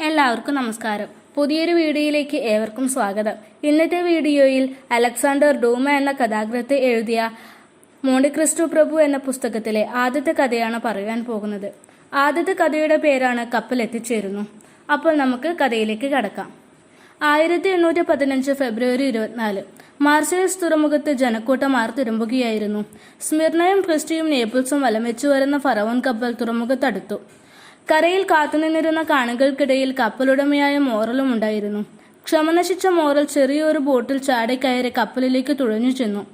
എല്ലാവർക്കും നമസ്കാരം. പുതിയൊരു വീഡിയോയിലേക്ക് ഏവർക്കും സ്വാഗതം. ഇന്നത്തെ വീഡിയോയിൽ അലക്സാണ്ടർ ഡൂമ എന്ന കഥാകൃത്തെ എഴുതിയ മോണ്ടിക്രിസ്റ്റു പ്രഭു എന്ന പുസ്തകത്തിലെ ആദ്യത്തെ കഥയാണ് പറയാൻ പോകുന്നത്. ആദ്യത്തെ കഥയുടെ പേരാണ് കപ്പൽ എത്തിച്ചേരുന്നു അപ്പോൾ നമുക്ക് കഥയിലേക്ക് കടക്കാം. ആയിരത്തി എണ്ണൂറ്റി പതിനഞ്ച് ഫെബ്രുവരി ഇരുപത്തിനാല് മാർസേഴ്സ് തുറമുഖത്ത് ജനക്കൂട്ടം ആർത്തിരുമ്പുകയായിരുന്നു സ്മിർണയും ക്രിസ്റ്റിയും നേപ്പിൾസും വലം വരുന്ന ഫറവോൻ കപ്പൽ തുറമുഖത്തടുത്തു. കരയിൽ കാത്തുനിന്നിരുന്ന കാണികൾക്കിടയിൽ കപ്പലുടമയായ മോറലും ഉണ്ടായിരുന്നു. ക്ഷമനശിച്ച മോറൽ ചെറിയൊരു ബോട്ടിൽ ചാടിക്കയറി കപ്പലിലേക്ക് തുഴഞ്ഞു ചെന്നു.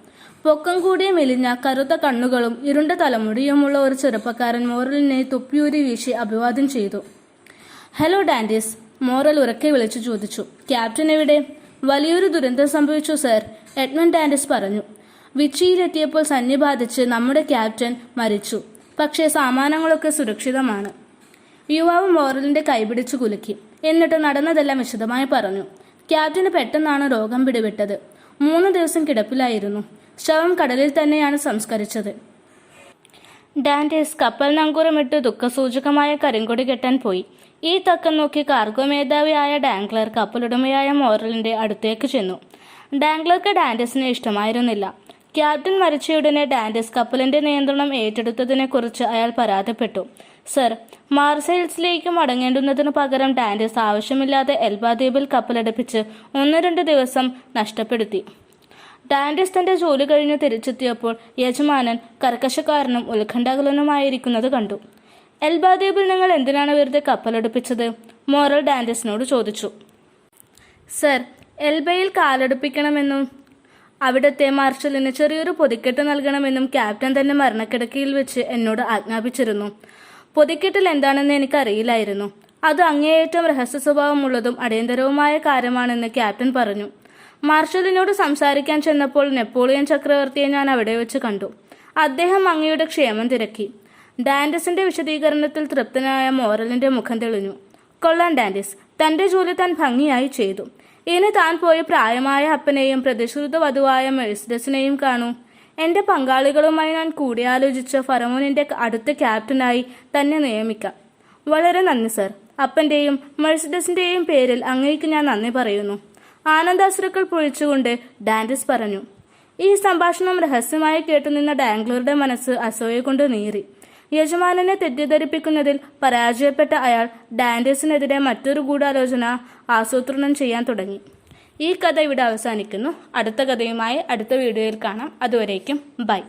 പൊക്കം കൂടിയ മെലിഞ്ഞ കറുത്ത കണ്ണുകളും ഇരുണ്ട തലമുടിയുമുള്ള ഒരു ചെറുപ്പക്കാരൻ മോറലിനെ തുപ്പിയൂരി വീശി അഭിവാദ്യം ചെയ്തു. ഹലോ ഡാൻഡീസ് മോറൽ ഉറക്കെ വിളിച്ചു ചോദിച്ചു. ക്യാപ്റ്റൻ എവിടെ? വലിയൊരു ദുരന്തം സംഭവിച്ചു സർ എഡ്മൻ ഡാൻഡിസ് പറഞ്ഞു. വിച്ചിയിലെത്തിയപ്പോൾ സന്നി ബാധിച്ച് നമ്മുടെ ക്യാപ്റ്റൻ മരിച്ചു. പക്ഷേ സാമാനങ്ങളൊക്കെ സുരക്ഷിതമാണ്. യുവാവ് മോറലിന്റെ കൈപിടിച്ചു കുലുക്കി. എന്നിട്ട് നടന്നതെല്ലാം വിശദമായി പറഞ്ഞു. ക്യാപ്റ്റന് പെട്ടെന്നാണ് രോഗം പിടിവിട്ടത് മൂന്ന് ദിവസം കിടപ്പിലായിരുന്നു. ശവം കടലിൽ തന്നെയാണ് സംസ്കരിച്ചത്. ഡാൻഡേസ് കപ്പൽ നങ്കൂരമിട്ട് ദുഃഖസൂചകമായ കരിങ്കൊടി കെട്ടാൻ പോയി. ഈ തക്കം നോക്കി കാർഗോ മേധാവിയായ ഡാംഗ്ലർ കപ്പലുടമയായ മോറലിന്റെ അടുത്തേക്ക് ചെന്നു. ഡാംഗ്ലർക്ക് ഡാൻഡസിനെ ഇഷ്ടമായിരുന്നില്ല. ക്യാപ്റ്റൻ മരിച്ചയുടനെ ഡാൻഡസ് കപ്പലിന്റെ നിയന്ത്രണം ഏറ്റെടുത്തതിനെക്കുറിച്ച് അയാൾ പരാതിപ്പെട്ടു. സർ മാർസൈൽസിലേക്ക് മടങ്ങേണ്ടുന്നതിനു പകരം ഡാൻഡസ് ആവശ്യമില്ലാതെ എൽബാദ്വീപിൽ കപ്പലടുപ്പിച്ച് ഒന്ന് രണ്ട് ദിവസം നഷ്ടപ്പെടുത്തി. ഡാൻഡസ് തന്റെ ജോലി കഴിഞ്ഞ് തിരിച്ചെത്തിയപ്പോൾ യജമാനൻ കർക്കശക്കാരനും ഉത്കണ്ഠാകുലനുമായിരിക്കുന്നത് കണ്ടു. എൽബാദ്വീപിൽ നിങ്ങൾ എന്തിനാണ് വെറുതെ കപ്പലടുപ്പിച്ചത്? മോറൽ ഡാൻഡസിനോട് ചോദിച്ചു. സർ എൽബയിൽ കാലടുപ്പിക്കണമെന്നും അവിടുത്തെ മാർഷലിന് ചെറിയൊരു പൊതിക്കെട്ട് നൽകണമെന്നും ക്യാപ്റ്റൻ തന്നെ മരണക്കിടക്കയിൽ വെച്ച് എന്നോട് ആജ്ഞാപിച്ചിരുന്നു. പൊതിക്കെട്ടിൽ എന്താണെന്ന് എനിക്കറിയില്ലായിരുന്നു. അത് അങ്ങേയറ്റം രഹസ്യ സ്വഭാവമുള്ളതും അടിയന്തരവുമായ കാര്യമാണെന്ന് ക്യാപ്റ്റൻ പറഞ്ഞു. മാർഷലിനോട് സംസാരിക്കാൻ ചെന്നപ്പോൾ നെപ്പോളിയൻ ചക്രവർത്തിയെ ഞാൻ അവിടെ വെച്ച് കണ്ടു. അദ്ദേഹം അങ്ങയുടെ ക്ഷേമം തിരക്കി. ഡാൻഡസിന്റെ വിശദീകരണത്തിൽ തൃപ്തനായ മോറലിന്റെ മുഖം തെളിഞ്ഞു. കൊള്ളാൻ ഡാൻഡിസ്. തന്റെ ജോലി താൻ ഭംഗിയായി ചെയ്തു. ഇനി താൻ പോയി പ്രായമായ അപ്പനെയും പ്രതിശ്രുത വധുവായ മെഴ്സിഡസിനെയും കാണൂ. എന്റെ പങ്കാളികളുമായി ഞാൻ കൂടിയാലോചിച്ച് ഫറമോനിന്റെ അടുത്ത ക്യാപ്റ്റനായി തന്നെ നിയമിക്കാം. വളരെ നന്ദി സർ. അപ്പന്റെയും മെഴ്സിഡസിന്റെയും പേരിൽ അങ്ങേക്ക് ഞാൻ നന്ദി പറയുന്നു. ആനന്ദാശ്രുക്കൾ പൊഴിച്ചുകൊണ്ട് ഡാൻഡിസ് പറഞ്ഞു. ഈ സംഭാഷണം രഹസ്യമായി കേട്ടുനിന്ന ഡാംഗ്ലൂരുടെ മനസ്സ് അസോയെ കൊണ്ട് നീറി. യജമാനനെ തെറ്റിദ്ധരിപ്പിക്കുന്നതിൽ പരാജയപ്പെട്ട അയാൾ ഡാൻഡേഴ്സിനെതിരെ മറ്റൊരു ഗൂഢാലോചന ആസൂത്രണം ചെയ്യാൻ തുടങ്ങി. ഈ കഥ ഇവിടെ അവസാനിക്കുന്നു. അടുത്ത കഥയുമായി അടുത്ത വീഡിയോയിൽ കാണാം. അതുവരേക്കും ബൈ.